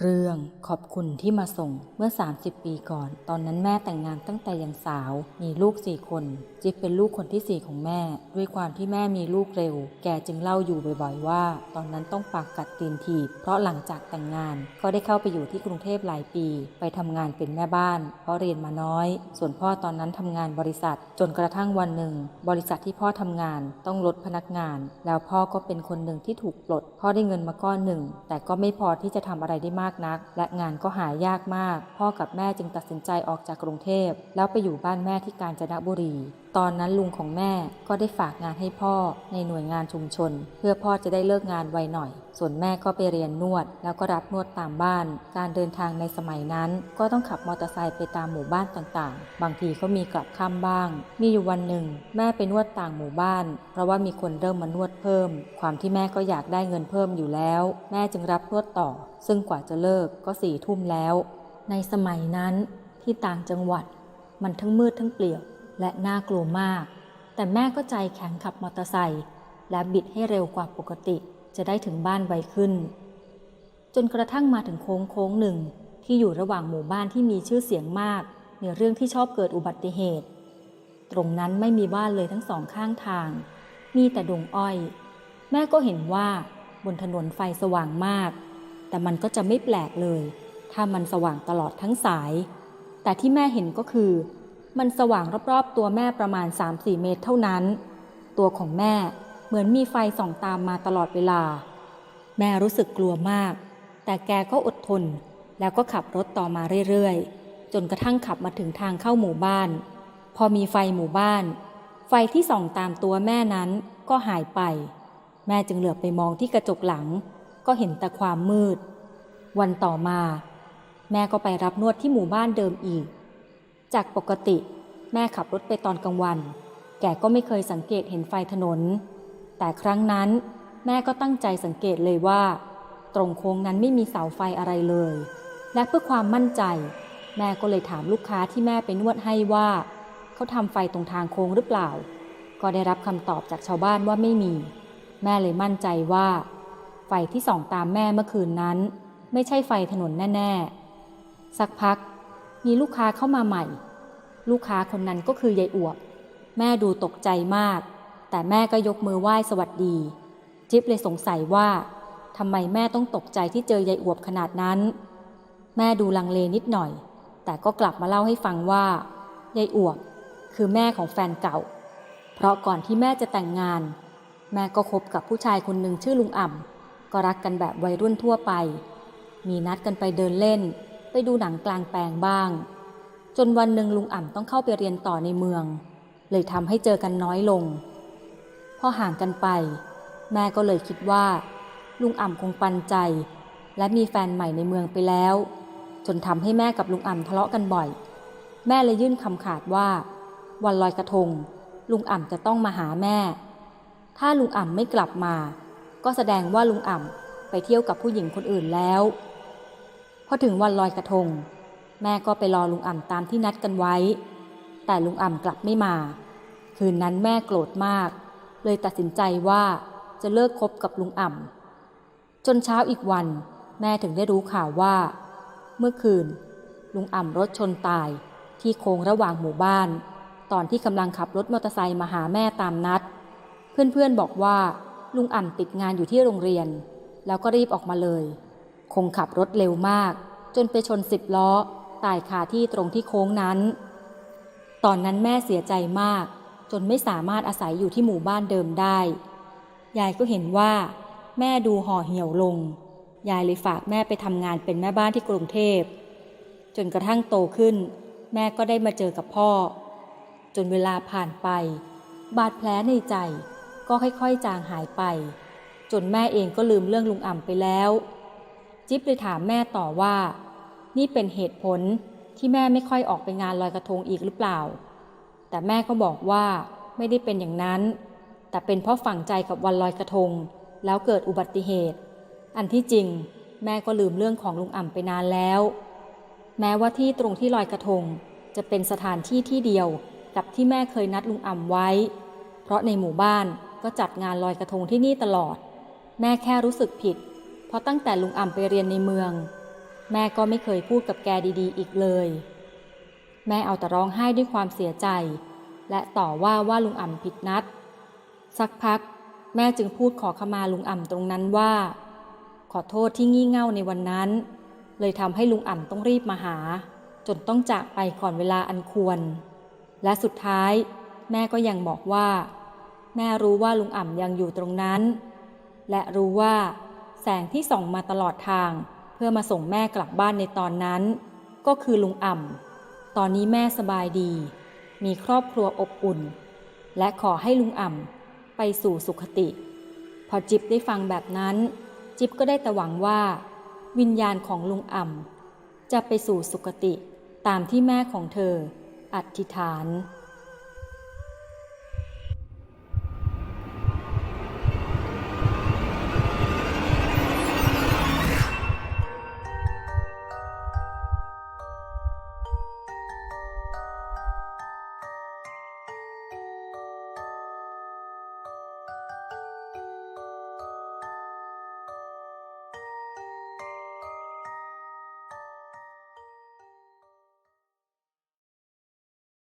เรื่องขอบคุณที่มาส่งเมื่อ 30 ปีก่อน ตอนนั้นแม่แต่งงานตั้งแต่ยังสาว มีลูกสี่คน จิ๊บเป็นลูกคนที่สี่ของแม่ ด้วยความที่แม่มีลูกเร็ว แกจึงเล่าอยู่บ่อยๆว่า ตอนนั้นต้องปากกัดตีนถีบ เพราะหลังจากแต่งงาน ก็ได้เข้าไปอยู่ที่กรุงเทพหลายปี ไปทำงานเป็นแม่บ้าน เพราะเรียนมาน้อย ส่วนพ่อตอนนั้นทำงานบริษัท จนกระทั่งวันหนึ่ง บริษัทที่พ่อทำงานต้องลดพนักงาน แล้วพ่อก็เป็นคนหนึ่งที่ถูกปลด พ่อได้เงินมาก้อนหนึ่ง แต่ก็ไม่พอที่จะทำอะไรได้มากนัก และงานก็หายากมาก พ่อกับแม่จึงตัดสินใจออกจากกรุงเทพ แล้วไปอยู่บ้านแม่ที่กาญจนบุรี ตอนนั้นลุงของแม่ก็ได้ฝากงานให้พ่อในหน่วยงานชุมชน เพื่อพ่อจะได้เลิกงานไวหน่อย ส่วนแม่ก็ไปเรียนนวด แล้วก็รับนวดตามบ้าน การเดินทางในสมัยนั้น ก็ต้องขับมอเตอร์ไซค์ไปตามหมู่บ้านต่างๆ บางทีก็มีกลับค่ำบ้าง มีอยู่วันหนึ่ง แม่ไปนวดต่างหมู่บ้าน เพราะว่ามีคนเริ่มมานวดเพิ่ม ความที่แม่ก็อยากได้เงินเพิ่มอยู่แล้ว แม่จึงรับนวดต่อ ซึ่งกว่าจะเลิกก็สี่ทุ่มแล้ว ในสมัยนั้นที่ต่างจังหวัด มันทั้งมืดทั้งเปลี่ยว และน่ากลัวมาก แต่แม่ก็ใจแข็งขับมอเตอร์ไซค์และบิดให้เร็วกว่าปกติจะได้ถึงบ้านไวขึ้น จนกระทั่งมาถึงโค้งโค้งหนึ่งที่อยู่ระหว่างหมู่บ้านที่มีชื่อเสียงมาก ในเรื่องที่ชอบเกิดอุบัติเหตุ ตรงนั้นไม่มีบ้านเลยทั้งสองข้างทาง มีแต่ดงอ้อย แม่ก็เห็นว่าบนถนนไฟสว่างมาก แต่มันก็จะไม่แปลกเลย ถ้ามันสว่างตลอดทั้งสาย แต่ที่แม่เห็นก็คือ มันสว่างรอบๆตัวแม่ประมาณ 3-4 เมตรเท่านั้น ตัวของแม่เหมือนมีไฟส่องตามมาตลอดเวลา แม่รู้สึกกลัวมาก แต่แกก็อดทน แล้วก็ขับรถต่อมาเรื่อยๆ จนกระทั่งขับมาถึงทางเข้าหมู่บ้าน พอมีไฟหมู่บ้าน ไฟที่ส่องตามตัวแม่นั้นก็หายไป แม่จึงเหลือบไปมองที่กระจกหลัง ก็เห็นแต่ความมืด วันต่อมา แม่ก็ไปรับนวดที่หมู่บ้านเดิมอีก จากปกติแม่ขับรถไปตอนกลางวัน แกก็ไม่เคยสังเกตเห็นไฟถนน แต่ครั้งนั้นแม่ก็ตั้งใจสังเกตเลยว่า ตรงโค้งนั้นไม่มีเสาไฟอะไรเลย และเพื่อความมั่นใจ แม่ก็เลยถามลูกค้าที่แม่ไปนวดให้ว่าเขาทำไฟตรงทางโค้งหรือเปล่า ก็ได้รับคำตอบจากชาวบ้านว่าไม่มี แม่เลยมั่นใจว่า ไฟที่ส่องตามแม่เมื่อคืนนั้น ไม่ใช่ไฟถนนแน่ ๆ สักพัก มีลูกค้าเข้ามาใหม่ ลูกค้าคนนั้นก็คือยายอวบ แม่ดูตกใจมาก แต่แม่ก็ยกมือไหว้สวัสดี จิ๊บเลยสงสัยว่าทำไมแม่ต้องตกใจที่เจอยายอวบขนาดนั้น แม่ดูลังเลนิดหน่อย แต่ก็กลับมาเล่าให้ฟังว่ายายอวบคือแม่ของแฟนเก่า เพราะก่อนที่แม่จะแต่งงาน แม่ก็คบกับผู้ชายคนหนึ่งชื่อลุงอ่ำก็รักกันแบบวัยรุ่นทั่วไป มีนัดกันไปเดินเล่น ไปดูหนังกลางแปลงบ้าง จนวันหนึ่งลุงอ่ำต้องเข้าไปเรียนต่อในเมือง เลยทำให้เจอกันน้อยลง พอห่างกันไป แม่ก็เลยคิดว่า ลุงอ่ำคงปันใจ และมีแฟนใหม่ในเมืองไปแล้ว จนทำให้แม่กับลุงอ่ำทะเลาะกันบ่อย แม่เลยยื่นคำขาดว่า วันลอยกระทง ลุงอ่ำจะต้องมาหาแม่ ถ้าลุงอ่ำไม่กลับมา ก็แสดงว่าลุงอ่ำไปเที่ยวกับผู้หญิงคนอื่นแล้ว พอถึงวันลอยกระทง แม่ก็ไปรอลุงอ่ำตามที่นัดกันไว้ แต่ลุงอ่ำกลับไม่มา คืนนั้นแม่โกรธมาก เลยตัดสินใจว่าจะเลิกคบกับลุงอ่ำจนเช้าอีกวัน แม่ถึงได้รู้ข่าวว่า เมื่อคืน ลุงอ่ำรถชนตายที่โค้งระหว่างหมู่บ้าน ตอนที่กำลังขับรถมอเตอร์ไซค์มาหาแม่ตามนัด เพื่อนๆบอกว่าลุงอ่ำติดงานอยู่ที่โรงเรียน แล้วก็รีบออกมาเลย คงขับรถเร็วมาก จนไปชนสิบล้อ ตายคาที่ตรงที่โค้งนั้น ตอนนั้นแม่เสียใจมาก จนไม่สามารถอาศัยอยู่ที่หมู่บ้านเดิมได้ ยายก็เห็นว่า แม่ดูห่อเหี่ยวลง ยายเลยฝากแม่ไปทำงานเป็นแม่บ้านที่กรุงเทพ จนกระทั่งโตขึ้น แม่ก็ได้มาเจอกับพ่อ จนเวลาผ่านไป บาดแผลในใจก็ค่อยๆ จางหายไป จนแม่เองก็ลืมเรื่องลุงอ่ำไปแล้ว จิ๊บเลยถามแม่ต่อว่า นี่เป็นเหตุผลที่แม่ไม่ค่อยออกไปงานลอยกระทงอีกหรือเปล่า แต่แม่ก็บอกว่าไม่ได้เป็นอย่างนั้น แต่เป็นเพราะฝังใจกับวันลอยกระทง แล้วเกิดอุบัติเหตุ อันที่จริง แม่ก็ลืมเรื่องของลุงอ่ำไปนานแล้ว แม้ว่าที่ตรงที่ลอยกระทง จะเป็นสถานที่ที่เดียวกับที่แม่เคยนัดลุงอ่ำไว้ เพราะในหมู่บ้านก็จัดงานลอยกระทงที่นี่ตลอด แม่แค่รู้สึกผิด เพราะตั้งแต่ลุงอ่ำไปเรียนในเมือง แม่ก็ไม่เคยพูดกับแกดีๆ อีกเลย แม่เอาแต่ร้องไห้ด้วยความเสียใจ และต่อว่าว่าลุงอ่ำผิดนัด สักพัก แม่จึงพูดขอขมาลุงอ่ำตรงนั้นว่า ขอโทษที่งี่เง่าในวันนั้น เลยทำให้ลุงอ่ำต้องรีบมาหา จนต้องจากไปก่อนเวลาอันควร และสุดท้าย แม่ก็ยังบอกว่า แม่รู้ว่าลุงอ่ำยังอยู่ตรงนั้น และรู้ว่า แสงที่ส่องมาตลอดทาง เพื่อมาส่งแม่กลับบ้านในตอนนั้น ก็คือลุงอ่ำตอนนี้แม่สบายดี มีครอบครัวอบอุ่น และขอให้ลุงอ่ำไปสู่สุขติ พอจิ๊บได้ฟังแบบนั้น จิ๊บก็ได้แต่หวังว่า วิญญาณของลุงอ่ำจะไปสู่สุคติตามที่แม่ของเธออธิษฐาน